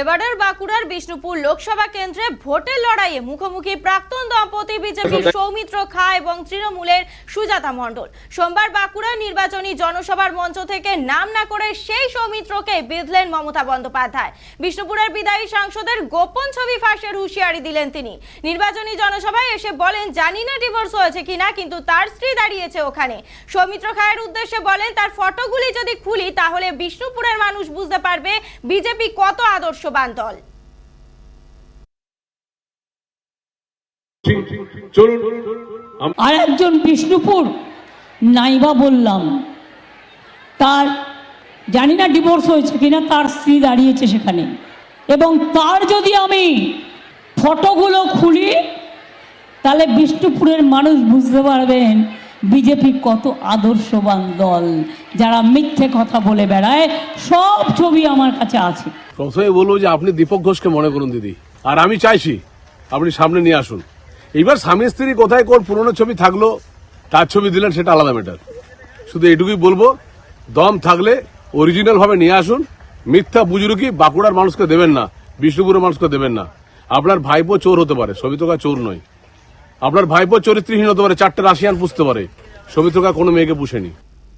এবারের বাঁকুড়ার বিষ্ণুপুর লোকসভা কেন্দ্রে ভোটের লড়াইয়ে মুখোমুখি প্রাক্তন দম্পতি বিজেপির সৌমিত্র খা এবং তৃণমূলের সুজাতা মণ্ডল। সোমবার বাঁকুড়া নির্বাচনী জনসভার মঞ্চ থেকে নাম না করে সেই সৌমিত্রকে বিধলেন মমতা বন্দ্যোপাধ্যায়। বিষ্ণুপুরের বিদায়ী সাংসদের গোপন ছবি ফাঁসের হুঁশিয়ারি দিলেন তিনি। নির্বাচনী জনসভায় এসে বলেন, জানি না ডিভোর্স হয়েছে কিনা, কিন্তু তার স্ত্রী দাঁড়িয়েছে ওখানে। সৌমিত্র খায়ের উদ্দেশ্যে বলেন, তার ফটোগুলি যদি খুলি, তাহলে বিষ্ণুপুরের মানুষ বুঝতে পারবে বিজেপি কত আদর্শবান দল। আর একজন বিষ্ণুপুর নাইবা বললাম তার জানি না ডিভোর্স হয়েছে কিনা তার স্ত্রী দাঁড়িয়েছে সেখানে। এবং তার যদি আমি ফটোগুলো খুলি তাহলে বিষ্ণুপুরের মানুষ বুঝতে পারবেন বিজেপি কত আদর্শবান দল। যারা মিথ্যে কথা বলে বেড়ায়, সব ছবি আমার কাছে আছে। প্রথমে বলব যে আপনি দীপক ঘোষকে মনে করুন, দিদি। আর আমি চাইছি আপনি সামনে নিয়ে আসুন। এইবার স্বামী স্ত্রী কোথায় কোন পুরনো ছবি থাকল, তার ছবি দিলেন, সেটা আলাদা ম্যাটার। শুধু এটুকুই বলব, দম থাকলে অরিজিনাল ভাবে নিয়ে আসুন। মিথ্যা বুজুর্গি বাঁকুড়ার মানুষকে দেবেন না, বিষ্ণুপুরের মানুষকে দেবেন না। আপনার ভাইপো চোর হতে পারে, সবিতকা চোর নয়। আপনার ভাইপো চরিত্রহীন হতে পারে চারটে রাশিয়ান পুষতে পারে। সৌমিত্রকা কোনো মেয়েকে পুষেনি।